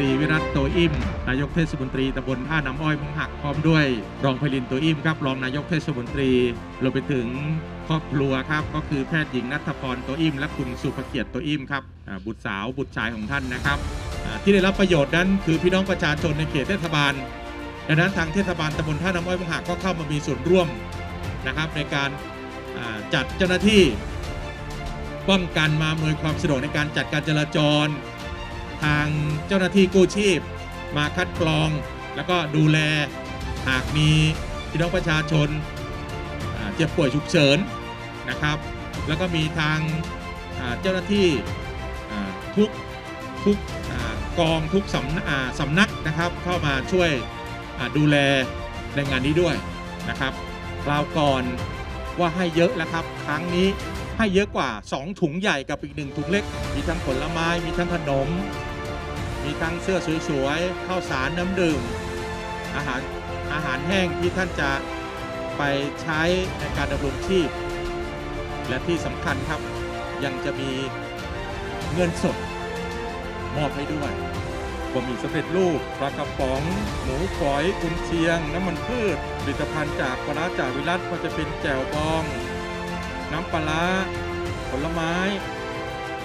รีวิรัตโตอิ่มนายกเทศมนตรีตำบลท่าน้ำอ้อยมงหักพร้อมด้วย รองไพลินโตอิ่มครับรองนายกเทศมนตรีรวมไปถึงครอบครัวครับก็คือแพทย์หญิงนัทพรโตอิ่มและคุณสุภเกียรติโตอิ่มครับบุตรสาวบุตรชายของท่านนะครับ ที่ได้รับประโยชน์นั้นคือพี่น้องประชาชนในเขตเทศบาลดังนั้นทางเทศบาลตำบลท่าน้ำอ้อยมงหักก็เข้ามามีส่วนร่วมนะครับ ในการจัดเจ้าหน้าที่ป้องกันมาอำนวยความสะดวกในการจัดการจราจร ทางเจ้าหน้าที่กู้ชีพ มาคัดกรอง แล้วก็ดูแลหากมีพี่น้องประชาชนเจ็บป่วยฉุกเฉินนะครับ แล้วก็มีทางเจ้าหน้าที่ทุกทุกอกองทุกสำนักอ่าสำนักนะครับเข้ามาช่วยดูแลในงานนี้ด้วยนะครับคราวก่อนว่าให้เยอะแล้วครับ ครั้งนี้ให้เยอะกว่า 2 ถุงใหญ่กับอีกหนึ่งถุงเล็ก มีทั้งผลไม้ มีทั้งขนม มีทั้งเสื้อสวยๆข้าวสารน้ำดื่ม อาหารอาหารแห้งที่ท่านจะไปใช้ในการดำรงชีพ และที่สำคัญครับยังจะมีเงินสดมอบให้ด้วยบะหมี่สำเร็จรูปปลากระป๋อง หมูฝอยกุนเชียง น้ำมันพืชผลิตภัณฑ์จากปลาร้าจากวิรัตก็จะเป็นแจ่วบอง น้ำปลาร้าผลไม้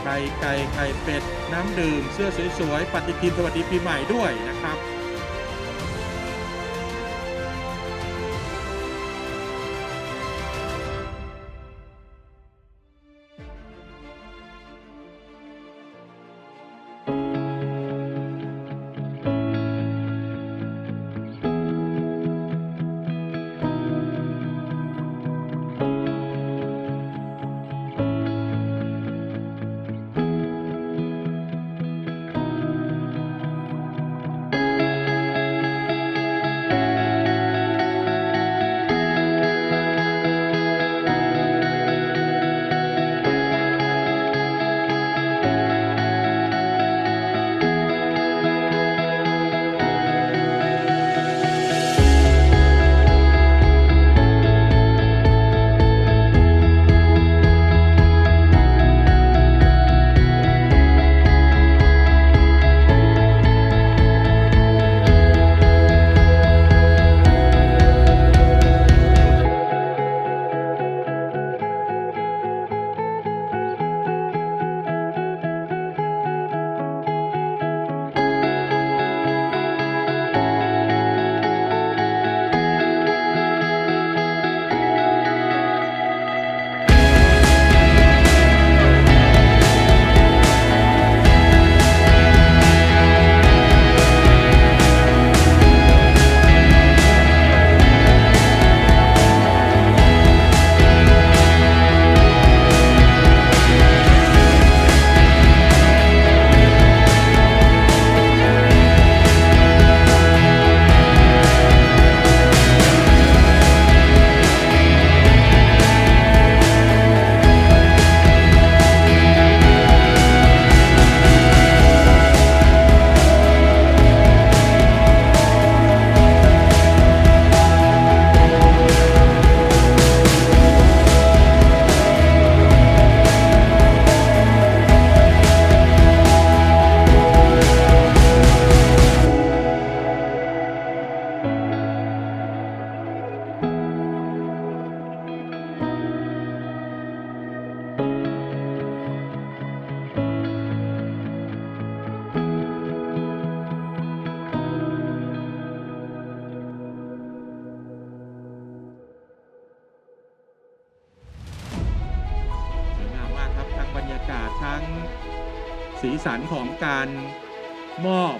ไข่ไก่ไข่เป็ด น้ำดื่ม เสื้อสวยๆ ปฏิทินสวัสดีปีใหม่ด้วยนะครับ สีสันของการมอบ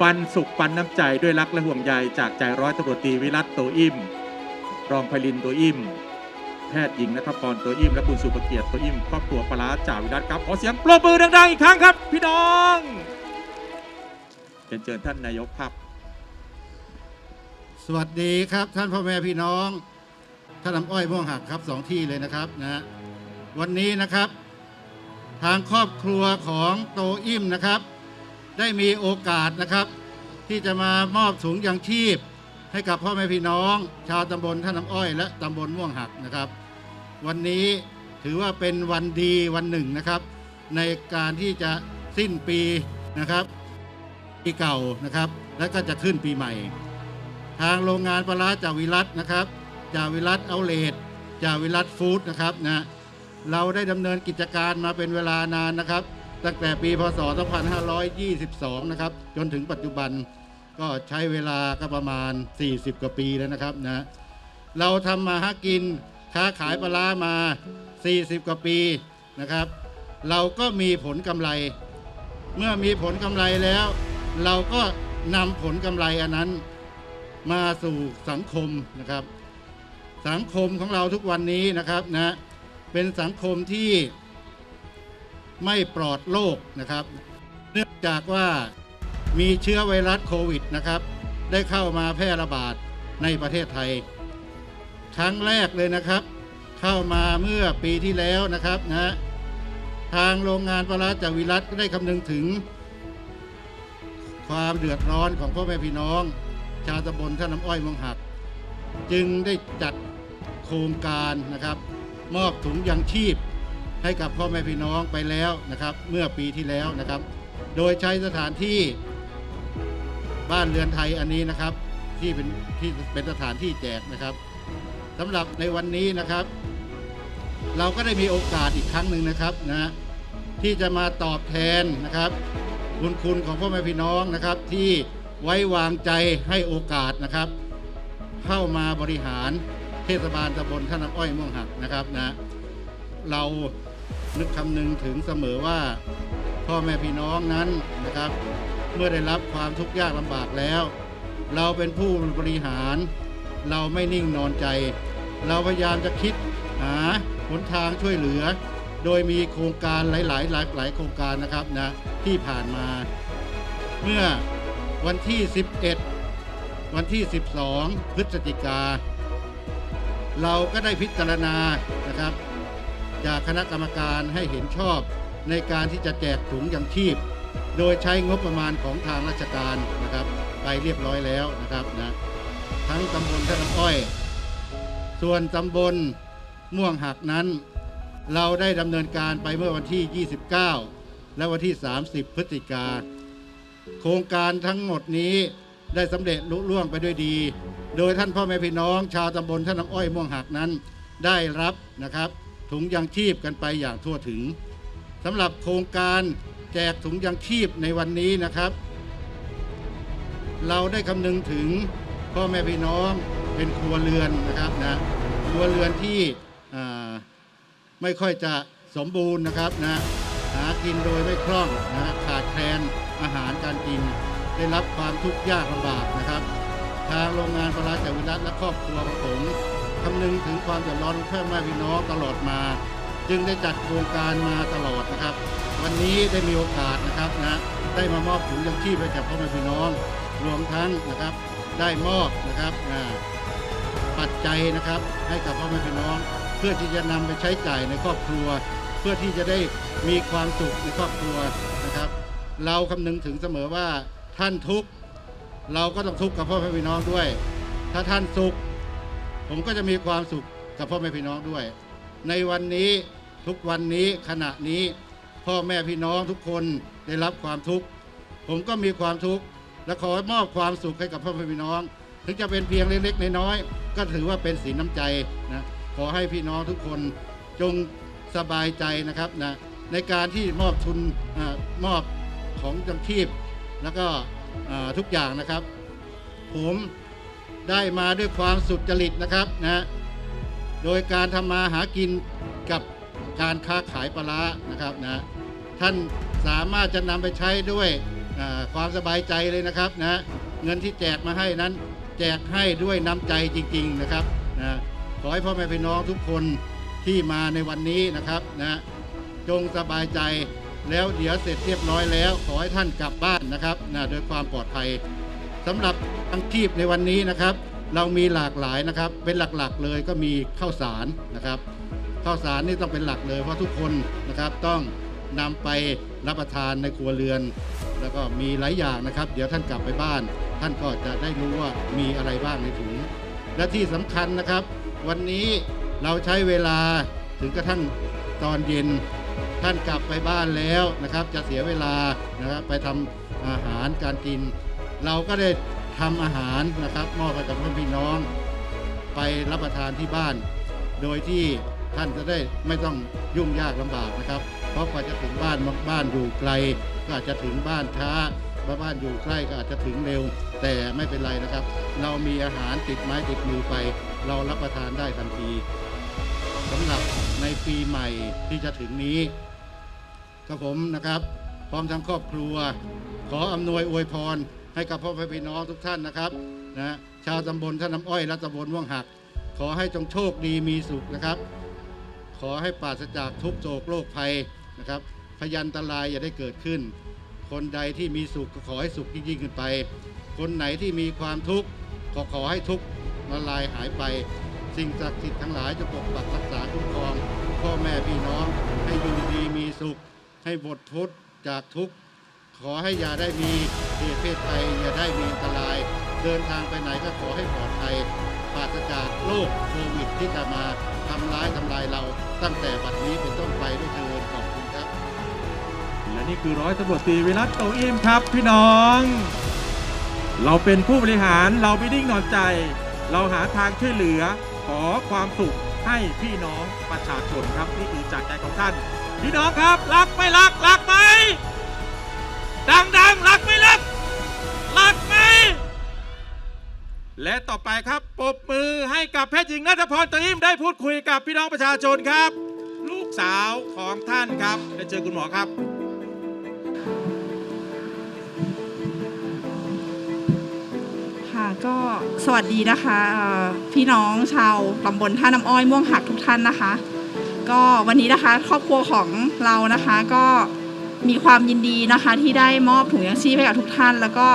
ปันสุขปันน้ำใจด้วยรักและห่วงใยจากใจร้อยตำรวจตรีวิรัตโตอิมรองไพลินโตอิมแพทย์หญิงนัทพรโตอิมและคุณสุภเกียรติโตอิมครอบครัวปลาจ่าวิรัตครับขอเสียงปรบมือดังๆอีกครั้งครับ พี่น้องเชิญเชิญท่านนายกครับ สวัสดีครับท่านพ่อแม่พี่น้องท่านลำอ้อยม่วงหักครับสองที่เลยนะครับนะวันนี้นะครับ ทางครอบครัวของโตอิ่มนะครับ ได้มีโอกาสนะครับ ที่จะมามอบถุงยางชีพ ให้กับพ่อแม่พี่น้อง ชาวตำบลท่าน้ำอ้อย และตำบลม่วงหักนะครับ วันนี้ถือว่าเป็นวันดีวันหนึ่งนะครับ ในการที่จะสิ้นปีนะครับปีเก่านะครับ แล้วก็จะขึ้นปีใหม่ ทางโรงงานปลาร้าจาวิรัตนะครับจาวิรัตเอาเลทจาวิรัตฟู้ดนะครับนะ เราได้ดำเนินกิจการมาเป็นเวลานานนะครับ ตั้งแต่ปีพศ 2522 นะครับ จนถึงปัจจุบันก็ใช้เวลาก็ประมาณ 40 กว่าปีแล้วนะครับนะเราทำมาหากินค้าขายปลามา 40 กว่าปีนะครับ เราก็มีผลกำไร เมื่อมีผลกำไรแล้ว เราก็นำผลกำไรอันนั้นมาสู่สังคมนะครับ สังคมของเราทุกวันนี้นะครับนะ เป็นสังคมที่ไม่ปลอดโรคนะครับ เนื่องจากว่ามีเชื้อไวรัสโควิดนะครับ ได้เข้ามาแพร่ระบาดในประเทศไทย ครั้งแรกเลยนะครับ เข้ามาเมื่อปีที่แล้วนะครับนะทางโรงงานปลาจากวิรัตก็ได้คำนึงถึง ความเดือดร้อนของพ่อแม่พี่น้อง ชาวตำบลท่าน้ำอ้อยมืองหัก จึงได้จัดโครงการนะครับ มอบถุงยังชีพ ให้กับพ่อแม่พี่น้องไปแล้วนะครับ เมื่อปีที่แล้วนะครับ โดยใช้สถานที่บ้านเรือนไทยอันนี้นะครับที่เป็นที่เป็นสถานที่แจกนะครับสำหรับในวันนี้นะครับ เราก็ได้มีโอกาสอีกครั้งหนึ่งนะครับนะที่จะมาตอบแทนนะครับบุญคุณของพ่อแม่พี่น้องนะครับ ที่ไว้วางใจให้โอกาสนะครับ เข้ามาบริหาร เทศบาลตำบลท่าน้ำอ้อยม่วงหักนะครับนะเรานึกคำนึงถึงเสมอว่าพ่อแม่พี่น้องนั้นนะครับ เมื่อได้รับความทุกข์ยากลำบากแล้ว เราเป็นผู้บริหาร เราไม่นิ่งนอนใจ เราพยายามจะคิดหาหนทางช่วยเหลือ โดยมีโครงการหลายๆ หลายหลายโครงการนะครับนะที่ผ่านมา เมื่อวันที่ 11 วันที่ 12 พฤศจิกา เราก็ได้พิจารณานะครับ จากคณะกรรมการให้เห็นชอบในการที่จะแจกถุงยังชีพ โดยใช้งบประมาณของทางราชการนะครับ ไปเรียบร้อยแล้วนะครับนะทั้งตำบลท่าน้ำอ้อย ส่วนตำบลม่วงหักนั้น เราได้ดำเนินการไปเมื่อวันที่ 29 และวันที่ 30 พฤศจิกาโครงการทั้งหมดนี้ ได้สำเร็จลุล่วงไปด้วยดี โดยท่านพ่อแม่พี่น้อง ชาวตำบลท่าน้ำอ้อยม่วงหักนั้น ได้รับนะครับถุงยังชีพกันไปอย่างทั่วถึงสำหรับโครงการแจกถุงยังชีพในวันนี้นะครับ เราได้คำนึงถึงพ่อแม่พี่น้องเป็นครัวเรือนนะครับนะครัวเรือนที่ไม่ค่อยจะสมบูรณ์นะครับนะหากินโดยไม่คล่องนะขาดแคลนอาหารการกิน ได้รับความทุกข์ยากลำบากนะครับ ทางโรงงานปลาร้าจากวิรัตและครอบครัวของผมคำนึงถึงความเดือดร้อนของพ่อแม่พี่น้องตลอดมา จึงได้จัดโครงการมาตลอดนะครับ วันนี้ได้มีโอกาสนะครับนะได้มามอบถุงยังชีพให้กับพ่อแม่พี่น้อง รวมทั้งนะครับได้มอบนะครับปัจจัยนะครับให้กับพ่อแม่พี่น้อง เพื่อที่จะนำไปใช้จ่ายในครอบครัว เพื่อที่จะได้มีความสุขในครอบครัวนะครับ เราคำนึงถึงเสมอว่า ท่านทุกข์เราก็ต้องทุกข์กับพ่อแม่พี่น้องด้วย ถ้าท่านสุข ผมก็จะมีความสุขกับพ่อแม่พี่น้องด้วย ในวันนี้ทุกวันนี้ขณะนี้พ่อแม่พี่น้องทุกคนได้รับความทุกข์ผมก็มีความทุกข์และขอมอบความสุขให้กับพ่อแม่พี่น้อง ถึงจะเป็นเพียงเล็กๆน้อยๆก็ถือว่าเป็นสีน้ำใจนะขอให้พี่น้องทุกคนจงสบายใจนะครับนะในการที่มอบทุนอมอบของจังชีพ แล้วก็ทุกอย่างนะครับ ผมได้มาด้วยความสุจริตนะครับนะโดยการทำมาหากินกับการค้าขายปลาร้านะครับนะท่านสามารถจะนำไปใช้ด้วยความสบายใจเลยนะครับนะเงินที่แจกมาให้นั้น แจกให้ด้วยน้ำใจจริง ๆนะครับนะขอให้พ่อแม่พี่น้องทุกคนที่มาในวันนี้นะครับนะจงสบายใจ แล้วเดี๋ยวเสร็จเรียบร้อยแล้ว ขอให้ท่านกลับบ้านนะครับนะโดยความปลอดภัยสำหรับอาชีพในวันนี้นะครับ เรามีหลากหลายนะครับ เป็นหลักๆเลยก็มีข้าวสารนะครับข้าวสารนี่ต้องเป็นหลักเลยเพราะทุกคนนะครับต้องนำไปรับประทานในครัวเรือน แล้วก็มีหลายอย่างนะครับ เดี๋ยวท่านกลับไปบ้าน ท่านก็จะได้รู้ว่ามีอะไรบ้างในถุงและที่สำคัญนะครับ วันนี้เราใช้เวลาถึงกระทั่งตอนเย็น ท่านกลับไปบ้านแล้วนะครับ จะเสียเวลานะครับไปทำอาหารการกิน เราก็ได้ทำอาหารนะครับมอบให้กับท่านพี่น้อง ไปรับประทานที่บ้าน โดยที่ท่านจะได้ไม่ต้องยุ่งยากลำบากนะครับ เพราะกว่าจะถึงบ้านบ้านอยู่ไกล ก็อาจจะถึงบ้านช้าบบ้านอยู่ใกล้ก็อาจจะถึงเร็ว แต่ไม่เป็นไรนะครับ เรามีอาหารติดไม้ติดมือไป เรารับประทานได้ทันทีสำหรับในปีใหม่ที่จะถึงนี้ กับผมนะครับ พร้อมทั้งครอบครัว ขออำนวยอวยพร ให้กับพ่อแม่พี่น้องทุกท่านนะครับนะชาวตำบลท่าน้ำอ้อยและตำบลม่วงหัก ขอให้จงโชคดีมีสุขนะครับ ขอให้ปราศจากทุกโศกโรคภัยนะครับ พยันตรายอย่าได้เกิดขึ้น คนใดที่มีสุขก็ขอให้สุขยิ่งขึ้นไป คนไหนที่มีความทุกข์ก็ขอให้ทุกข์ละลายหายไป สิ่งศักดิ์สิทธิ์ทั้งหลายจะปกปักรักษาคุ้มครอง พ่อแม่พี่น้องให้อยู่ดีมีสุข ให้หมดทุกข์จากทุกข์ขอให้อย่าได้มีเหตุเพศภัยอย่าได้มีอันตราย เดินทางไปไหนก็ขอให้ปลอดภัยปราศจากโรคโควิดที่จะมาทำร้ายทำลายเราตั้งแต่บัดนี้เป็นต้นไปด้วยเถิดขอบคุณครับ และนี่คือร้อยตำรวจตรีวิรัตโตอิมครับ พี่น้อง เราเป็นผู้บริหารเราไม่นิ่งนอนใจ เราหาทางช่วยเหลือ ขอความสุขให้พี่น้องประชาชนครับนี่คือจากใจของท่าน พี่น้องครับ รักไม่รัก รักไหม ดังดังรักไม่รัก รักไหม และต่อไปครับปบมือให้กับแพทย์หญิงนัทพรตอิมได้พูดคุยกับพี่น้องประชาชนครับ ลูกสาวของท่านครับได้เจอคุณหมอครับค่ะก็สวัสดีนะคะพี่น้องชาวตำบลท่าน้ำอ้อยม่วงหักทุกท่านนะคะ ก็วันนี้นะคะครอบครัวของเรานะคะก็มีความยินดีนะคะที่ได้มอบถุงยังชีพให้กับทุกท่าน แล้วก็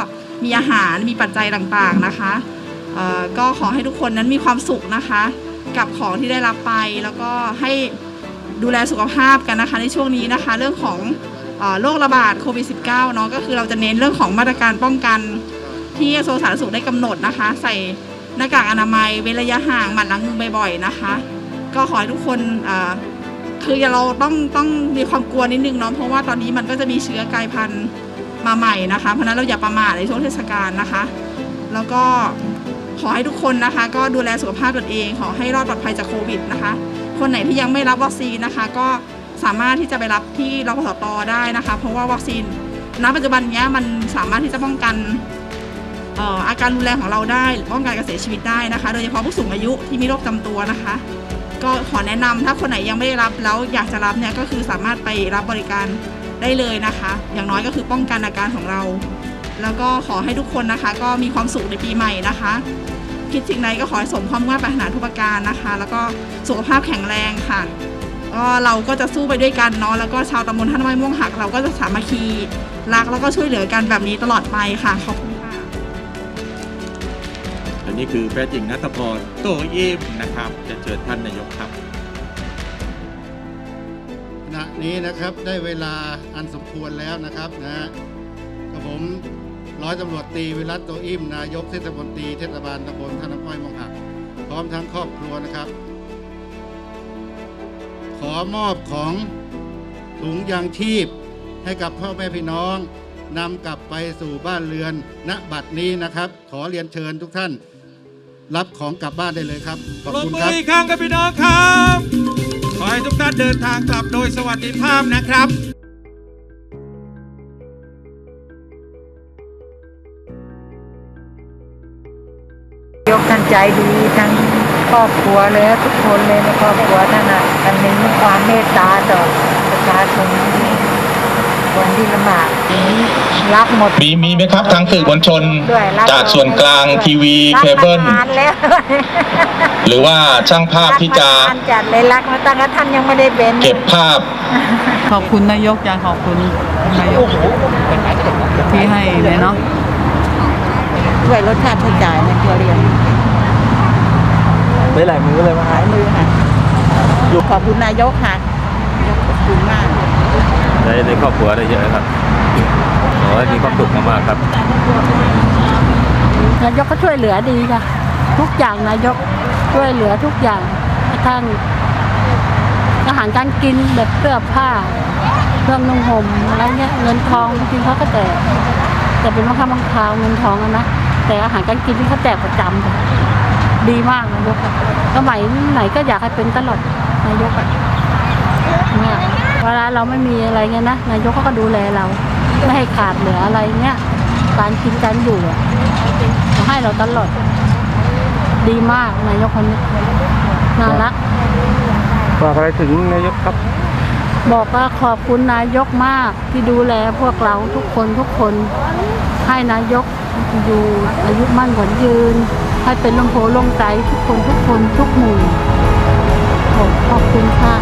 มีอาหารมีปัจจัยต่างๆนะคะก็ขอให้ทุกคนนั้นมีความสุขนะคะ กับของที่ได้รับไปแล้วก็ให้ดูแลสุขภาพกันนะคะในช่วงนี้นะคะ เรื่องของอโรคระบาดโควิด -19 เนาะก็คือเราจะเน้นเรื่องของมาตรการป้องกันที่กระทรวงสาธารณสุขได้กำหนดนะคะ ใส่หน้ากากอนามัยเว้นระยะห่างหมั่นล้างมือบ่อยๆนะคะ ก็ขอให้ทุกคนคือเราต้องต้องมีความกลัวนิดนึงเนาะเพราะว่าตอนนี้มันก็จะมีเชื้อกลายพันธุ์มาใหม่นะคะ เพราะนั้นเราอย่าประมาทในช่วงเทศกาลนะคะ แล้วก็ขอให้ทุกคนนะคะ ก็ดูแลสุขภาพตนเอง ขอให้รอดปลอดภัยจากโควิดนะคะ คนไหนที่ยังไม่รับวัคซีนนะคะ ก็สามารถที่จะไปรับที่รพสตได้นะคะ เพราะว่าวัคซีนณปัจจุบันนี้มันสามารถที่จะป้องกันเอ่ออาการรุนแรงของเราได้ป้องกันการเสียชีวิตได้นะคะ โดยเฉพาะผู้สูงอายุที่มีโรคประจำตัวนะคะ ก็ขอแนะนำถ้าคนไหนยังไม่ได้รับแล้วอยากจะรับเนี่ยก็คือสามารถไปรับบริการได้เลยนะคะ อย่างน้อยก็คือป้องกันอาการของเรา แล้วก็ขอให้ทุกคนนะคะ ก็มีความสุขในปีใหม่นะคะ คิดสิ่งใดก็ขอให้สมความมุ่งมั่นปรารถนาทุกประการนะคะ แล้วก็สุขภาพแข็งแรงค่ะก็เราก็จะสู้ไปด้วยกันเนาะแล้วก็ชาวตำบลท่านไม้ม่วงหัก เราก็จะสามัคคีรักแล้วก็ช่วยเหลือกันแบบนี้ตลอดไปค่ะขอบคุณ ค่ะอันนี้คือแพทย์หญิงนัทพรโตอิมนะครับ จะเชิญท่านนายกครับขณะนี้นะครับได้เวลาอันสมควรแล้วนะครับนะกับผมร้อยตำรวจตีวิรัตโตอิมนายกเทศมนตรีเทศบาลตำบลท่าน้ำอ้อยมองหักพร้อมทั้งครอบครัวนะครับ ขอมอบของถุงยางชีพให้กับพ่อแม่พี่น้องนำกลับไปสู่บ้านเรือนณบัดนี้นะครับ ขอเรียนเชิญทุกท่าน รับของกลับบ้านได้เลยครับ ขอบปรบคุณมืคอรับ อีกครั้งกับพี่น้องครับ ขอให้ทุกท่านเดินทางกลับโดยสวัสดิภาพนะครับยกท่านใจดีทั้งครอบครัวเลยทุกคนเลยในครอบครัวท่านอะท่านมีความเมตตาต่อประชาชน คนที่ลำบากรักหมดมีมีไหมครับทางสื่อมวลชน ด้วยรัจากส่วนกลางทีวีรักเคเบิลมานานแล้วหรือว่าช่างภาพที่จะรักมานานจัดเลยรักมาตั้งแต่ท่านยังไม่ได้เป็น เก็บภาพ ขอบคุณนายกจางขอบคุณนายกที่ให้เลยเนาะช่วยลดค่าใช้จ่ายในครัวเรือนได้หลายมือเลยมั้งหลายมือค่ะขอบคุณนายกค่ะนายกขอบคุณมาก ได้ในครอบครัวได้เยอะครับขอให้มีความสุขมากๆครับ นายกก็ช่วยเหลือดีค่ะ ทุกอย่างนายกช่วยเหลือทุกอย่างกระทั่งอาหารการกินแบบเสื้อผ้าเครื่องนุ่งห่มอะไรเงี้ยเงินทองบางเขาก็แจกแต่เป็นบางครั้งบางคราวเงินทองนะแต่อาหารการกินที่เขาแจกประจำดีมากนายกสมัยไหนก็อยากให้เป็นตลอดนายกอะเนี่ย เวลาเราไม่มีอะไรเงี้ยนะนายกเขาก็ดูแลเรา ไม่ให้ขาดเหลืออะไรเงี้ยการกินการอยู่อะเขาให้เราตลอด ดีมากนายกคนนี้น่ารักฝากอะไรถึงนายกครับ บอกว่าขอบคุณนายกมากที่ดูแลพวกเราทุกคนทุกคนให้นายกอยู่อายุมั่นขวัญยืน ให้เป็นลมโพลมใจทุกคนทุกคนทุกหมู่ขอบขอบคุณค่ะ